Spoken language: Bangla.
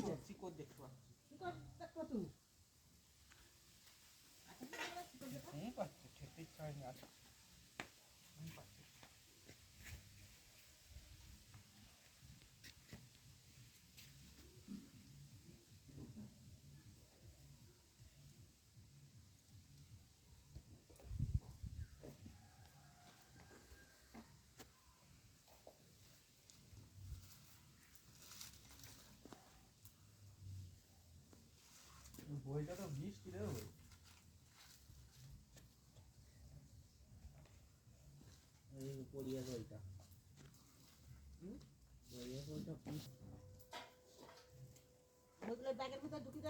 Sikot dekwa. Sikot dekwa tu. বইটা তো মিষ্টি রে ওই। এই পড়িয়া বইটা। হুম? পড়িয়া বইটা ওইগুলো ব্যাগের মধ্যে ঢুকি দেয় বুকিতে ধোস